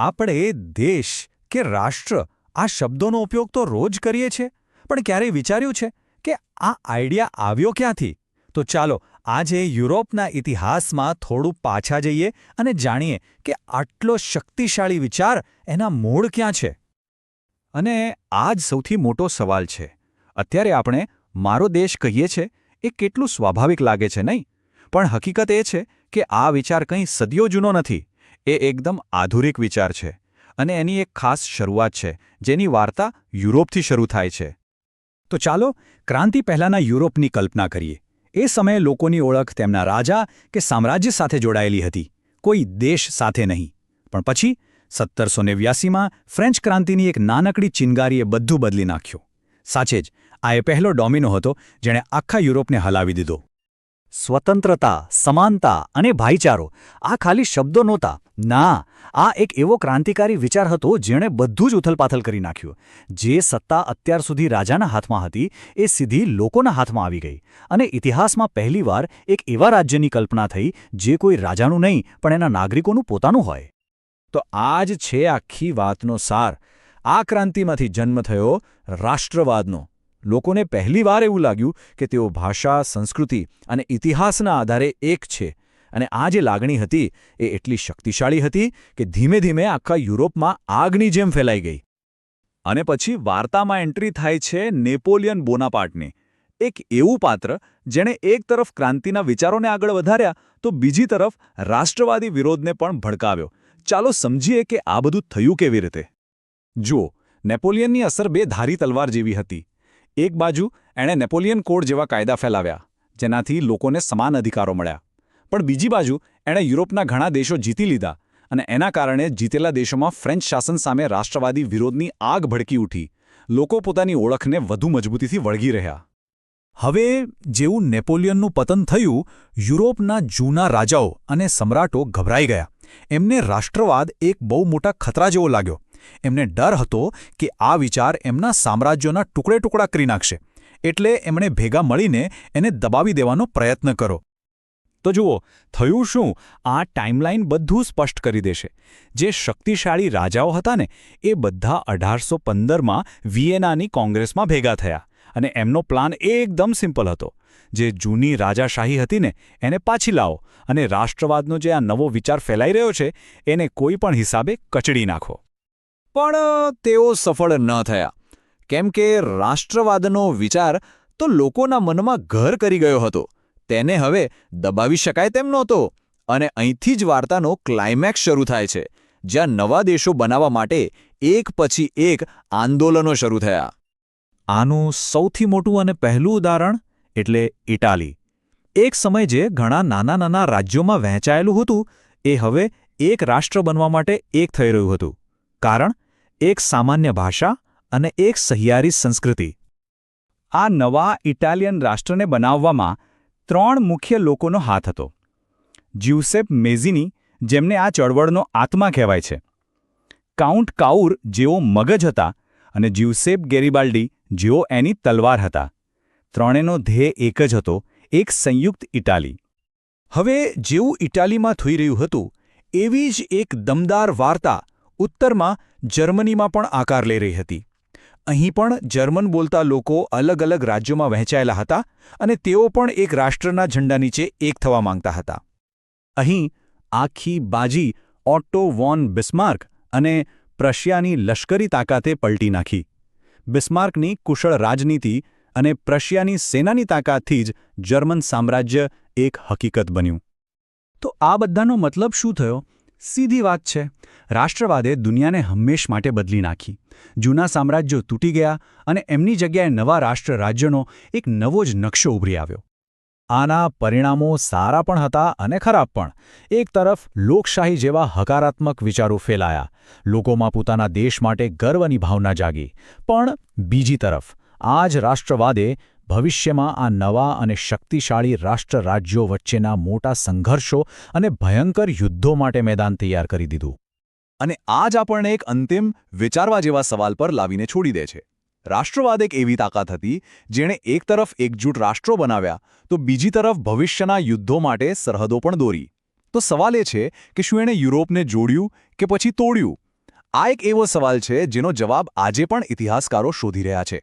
આપણે દેશ કે રાષ્ટ્ર આ શબ્દોનો ઉપયોગ તો રોજ કરીએ છીએ, પણ ક્યારેય વિચાર્યું છે કે આ આઈડિયા આવ્યો ક્યાંથી? તો ચાલો આજે યુરોપના ઇતિહાસમાં થોડું પાછા જઈએ અને જાણીએ કે આટલો શક્તિશાળી વિચાર એના મૂળ ક્યાં છે. અને આ જ સૌથી મોટો સવાલ છે. અત્યારે આપણે મારો દેશ કહીએ છે એ કેટલું સ્વાભાવિક લાગે છે નહીં? પણ હકીકત એ છે કે આ વિચાર કંઈ સદીઓ જૂનો નથી. એ એકદમ આધુનિક વિચાર છે અને એની એક ખાસ શરૂઆત છે, જેની વાર્તા યુરોપથી શરૂ થાય છે. તો ચાલો ક્રાંતિ પહેલાંના યુરોપની કલ્પના કરીએ. એ સમયે લોકોની ઓળખ તેમના રાજા કે સામ્રાજ્ય સાથે જોડાયેલી હતી, કોઈ દેશ સાથે નહીં. પણ પછી સત્તરસો નેવ્યાસીમાં ફ્રેન્ચ ક્રાંતિની એક નાનકડી ચિનગારીએ બધું બદલી નાખ્યું. સાચે જ, આ એ પહેલો ડોમિનો હતો જેણે આખા યુરોપને હલાવી દીધો. સ્વતંત્રતા, સમાનતા અને ભાઈચારો, આ ખાલી શબ્દો નહોતા ના, આ એક એવો ક્રાંતિકારી વિચાર હતો જેણે બધું જ ઉથલપાથલ કરી નાખ્યું. જે સત્તા અત્યાર સુધી રાજાના હાથમાં હતી, એ સીધી લોકોના હાથમાં આવી ગઈ. અને ઇતિહાસમાં પહેલીવાર એક એવા રાજ્યની કલ્પના થઈ, જે કોઈ રાજાનું નહીં, પણ એના નાગરિકોનું પોતાનું હોય. તો આ જ છે આખી વાતનો સાર. આ ક્રાંતિમાંથી જન્મ થયો રાષ્ટ્રવાદનો. લોકોને પહેલીવાર એવું લાગ્યું કે તેઓ ભાષા, સંસ્કૃતિ અને ઇતિહાસના આધારે એક છે. અને આ જે લાગણી હતી એ એટલી શક્તિશાળી હતી કે ધીમે ધીમે આખા યુરોપમાં આગની જેમ ફેલાઈ ગઈ. અને પછી વાર્તામાં એન્ટ્રી થાય છે નેપોલિયન બોનાપાર્ટની. એક એવું પાત્ર જેણે એક તરફ ક્રાંતિના વિચારોને આગળ વધાર્યા તો બીજી તરફ રાષ્ટ્રવાદી વિરોધને પણ ભડકાવ્યો. ચાલો સમજીએ કે આ બધું થયું કેવી રીતે. જુઓ, નેપોલિયનની અસર બે ધારી તલવાર જેવી હતી. એક બાજુ એણે નેપોલિયન કોડ જેવા કાયદા ફેલાવ્યા, જેનાથી લોકોને સમાન અધિકારો મળ્યા. પણ બીજી બાજુ એણે યુરોપના ઘણા દેશો જીતી લીધા અને એના કારણે જીતેલા દેશોમાં ફ્રેન્ચ શાસન સામે રાષ્ટ્રવાદી વિરોધની આગ ભડકી ઉઠી. લોકો પોતાની ઓળખને વધુ મજબૂતીથી વળગી રહ્યા. હવે જેવું નેપોલિયનનું પતન થયું, યુરોપના જૂના રાજાઓ અને સમ્રાટો ગભરાઈ ગયા. એમને રાષ્ટ્રવાદ એક બહુ મોટા ખતરા જેવો લાગ્યો. એમને ડર હતો કે આ વિચાર એમના સામ્રાજ્યોના ટુકડે ટુકડા કરી નાખશે. એટલે એમણે ભેગા મળીને એને દબાવી દેવાનો પ્રયત્ન કરો તો જુઓ, થયું શું? આ ટાઈમલાઈન બધું સ્પષ્ટ કરી દેશે. જે શક્તિશાળી રાજાઓ હતા ને, એ બધા અઢારસો પંદરમાં વિયેનાની કોંગ્રેસમાં ભેગા થયા અને એમનો પ્લાન એકદમ સિમ્પલ હતો. જે જૂની રાજાશાહી હતી ને, એને પાછી લાવો અને રાષ્ટ્રવાદનો જે આ નવો વિચાર ફેલાઈ રહ્યો છે, એને કોઈ પણ હિસાબે કચડી નાખો. પણ, તેઓ સફળ ન થયા. કેમ કે રાષ્ટ્રવાદનો વિચાર તો લોકોના મનમાં ઘર કરી ગયો હતો. તેને હવે દબાવી શકાય તેમ નહોતો. અને અહીંથી જ વાર્તાનો ક્લાઇમેક્સ શરૂ થાય છે, જ્યાં નવા દેશો બનાવવા માટે એક પછી એક આંદોલનો શરૂ થયા. આનું સૌથી મોટું અને પહેલું ઉદાહરણ એટલે ઇટાલી. એક સમય જે ઘણા નાના નાના રાજ્યોમાં વહેંચાયેલું હતું, એ હવે એક રાષ્ટ્ર બનવા માટે એક થઈ રહ્યું હતું. કારણ, એક સામાન્ય ભાષા અને એક સહિયારી સંસ્કૃતિ. આ નવા ઇટાલિયન રાષ્ટ્રને બનાવવામાં ત્રણ મુખ્ય લોકોનો હાથ હતો. જ્યુસેપ મેઝિની, જેમને આ ચળવળનો આત્મા કહેવાય છે. કાઉન્ટ કાઉર જેઓ મગજ હતા અને જ્યુસેપ ગેરીબાલ્ડી જેઓ એની તલવાર હતા. ત્રણેનો ધ્યેય એક જ હતો, એક સંયુક્ત ઇટાલી. હવે જેવું ઇટાલીમાં થઈ રહ્યું હતું, એવી જ એક દમદાર વાર્તા ઉત્તરમાં જર્મનીમાં પણ આકાર લઈ રહી હતી. અહીં પણ જર્મન બોલતા લોકો અલગ અલગ રાજ્યોમાં વહેંચાયેલા હતા અને તેઓ પણ એક રાષ્ટ્રના ઝંડા નીચે એક થવા માંગતા હતા. અહીં આખી બાજી ઓટ્ટો વોન બિસ્માર્ક અને પ્રશિયાની લશ્કરી તાકાતે પલટી નાખી. બિસ્માર્કની કુશળ રાજનીતિ અને પ્રશિયાની સેનાની તાકાતથી જ જર્મન સામ્રાજ્ય એક હકીકત બન્યું. તો આ બધાનો મતલબ શું થયો? સીધી વાત છે. રાષ્ટ્રવાદે દુનિયાને હંમેશ માટે બદલી નાખી. જૂના સામ્રાજ્યો તૂટી ગયા અને એમની જગ્યાએ નવા રાષ્ટ્ર રાજ્યનો એક નવો જ નકશો ઉભરી આવ્યો. આના પરિણામો સારા પણ હતા અને ખરાબ પણ. એક તરફ લોકશાહી જેવા હકારાત્મક વિચારો ફેલાયા. લોકોમાં પોતાના દેશ માટે ગર્વની ભાવના જાગી. પણ બીજી તરફ આ જ રાષ્ટ્રવાદે ભવિષ્યમાં આ નવા અને શક્તિશાળી રાષ્ટ્ર રાજ્યો વચ્ચેના મોટા સંઘર્ષો અને ભયંકર યુદ્ધો માટે મેદાન તૈયાર કરી દીધું. અને આ જ આપણને એક અંતિમ વિચારવા જેવા સવાલ પર લાવીને છોડી દે છે. રાષ્ટ્રવાદ એક એવી તાકાત હતી, જેણે એક તરફ એકજૂટ રાષ્ટ્રો બનાવ્યા, તો બીજી તરફ ભવિષ્યના યુદ્ધો માટે સરહદો પણ દોરી. તો સવાલ એ છે કે શું એણે યુરોપને જોડ્યું કે પછી તોડ્યું? આ એક એવો સવાલ છે જેનો જવાબ આજે પણ ઇતિહાસકારો શોધી રહ્યા છે.